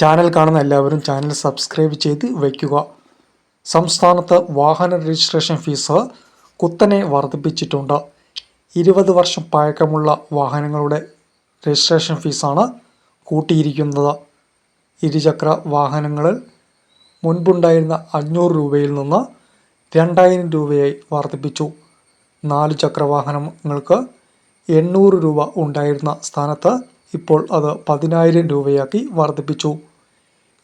Channel കാണുന്ന എല്ലാവരും channel subscribe ചെയ്ത് വയ്ക്കുക. സംസ്ഥാനത്ത് വാഹന രജിസ്ട്രേഷൻ ഫീസ് കുത്തനെ വർദ്ധിപ്പിച്ചിട്ടുണ്ട്. ഇരുപത് വർഷം പഴക്കമുള്ള വാഹനങ്ങളുടെ രജിസ്ട്രേഷൻ ഫീസാണ് കൂട്ടിയിരിക്കുന്നത്. ഇരുചക്ര വാഹനങ്ങളിൽ മുൻപുണ്ടായിരുന്ന അഞ്ഞൂറ് രൂപയിൽ നിന്ന് രണ്ടായിരം രൂപയായി വർദ്ധിപ്പിച്ചു. നാല് ചക്ര വാഹനങ്ങൾക്ക് എണ്ണൂറ് രൂപ ഉണ്ടായിരുന്ന സ്ഥാനത്ത് ഇപ്പോൾ അത് പതിനായിരം രൂപയാക്കി വർദ്ധിപ്പിച്ചു.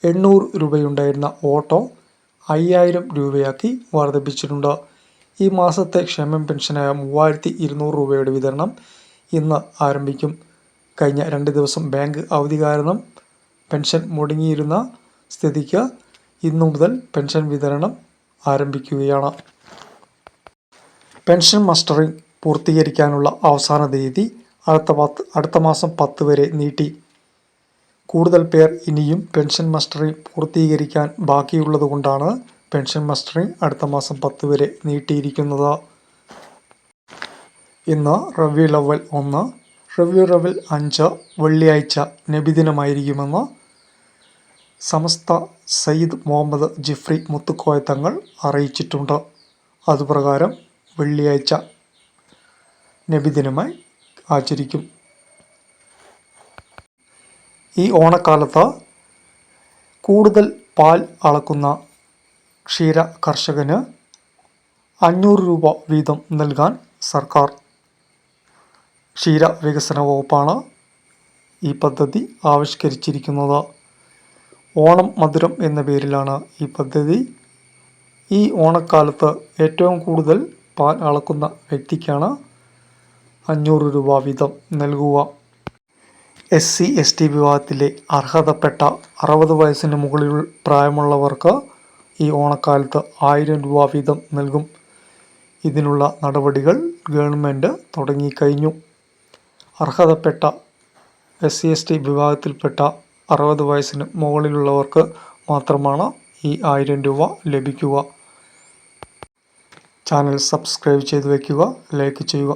എണ്ണൂറ് രൂപയുണ്ടായിരുന്ന ഓട്ടോ അയ്യായിരം രൂപയാക്കി വർദ്ധിപ്പിച്ചിട്ടുണ്ട്. ഈ മാസത്തെ ക്ഷേമം പെൻഷനായ മൂവായിരത്തി ഇരുന്നൂറ് രൂപയുടെ വിതരണം ഇന്ന് ആരംഭിക്കും. കഴിഞ്ഞ രണ്ട് ദിവസം ബാങ്ക് അവധി കാരണം പെൻഷൻ മുടങ്ങിയിരുന്ന സ്ഥിതിക്ക് ഇന്നു മുതൽ പെൻഷൻ വിതരണം ആരംഭിക്കുകയാണ്. പെൻഷൻ മസ്റ്ററിംഗ് പൂർത്തീകരിക്കാനുള്ള അവസാന തീയതി അടുത്ത പത്ത് അടുത്ത മാസം പത്ത് വരെ നീട്ടി. കൂടുതൽ പേർ ഇനിയും പെൻഷൻ മസ്റ്ററിംഗ് പൂർത്തീകരിക്കാൻ ബാക്കിയുള്ളതുകൊണ്ടാണ് പെൻഷൻ മസ്റ്ററിംഗ് അടുത്ത മാസം പത്ത് വരെ നീട്ടിയിരിക്കുന്നത്. ഇന്ന് റവ്യൂ ലെവൽ ഒന്ന് റവ്യൂ ലെവൽ അഞ്ച് വെള്ളിയാഴ്ച നബിദിനമായിരിക്കുമെന്ന് സമസ്ത സയ്യിദ് മുഹമ്മദ് ജിഫ്രി മുത്തുക്കോയ തങ്ങൾ അറിയിച്ചിട്ടുണ്ട്. അതുപ്രകാരം വെള്ളിയാഴ്ച നബിദിനമായി ആചരിക്കും. ഈ ഓണക്കാലത്ത് കൂടുതൽ പാൽ അളക്കുന്ന ക്ഷീര കർഷകന് അഞ്ഞൂറ് രൂപ വീതം നൽകാൻ സർക്കാർ ക്ഷീര വികസന വകുപ്പാണ് ഈ പദ്ധതി ആവിഷ്കരിച്ചിരിക്കുന്നത്. ഓണം മധുരം എന്ന പേരിലാണ് ഈ പദ്ധതി. ഈ ഓണക്കാലത്ത് ഏറ്റവും കൂടുതൽ പാൽ അളക്കുന്ന വ്യക്തിക്കാണ് അഞ്ഞൂറ് രൂപ വീതം നൽകുക. എസ് സി എസ് ടി വിഭാഗത്തിലെ അർഹതപ്പെട്ട അറുപത് വയസ്സിന് മുകളിൽ പ്രായമുള്ളവർക്ക് ഈ ഓണക്കാലത്ത് ആയിരം രൂപ വീതം നൽകും. ഇതിനുള്ള നടപടികൾ ഗവൺമെന്റ് തുടങ്ങിക്കഴിഞ്ഞു. അർഹതപ്പെട്ട എസ് സി എസ് ടി വിഭാഗത്തിൽപ്പെട്ട അറുപത് വയസ്സിന് മുകളിലുള്ളവർക്ക് മാത്രമാണ് ഈ ആയിരം രൂപ ലഭിക്കുക. ചാനൽ സബ്സ്ക്രൈബ് ചെയ്ത് വയ്ക്കുക ലൈക്ക് ചെയ്യുക.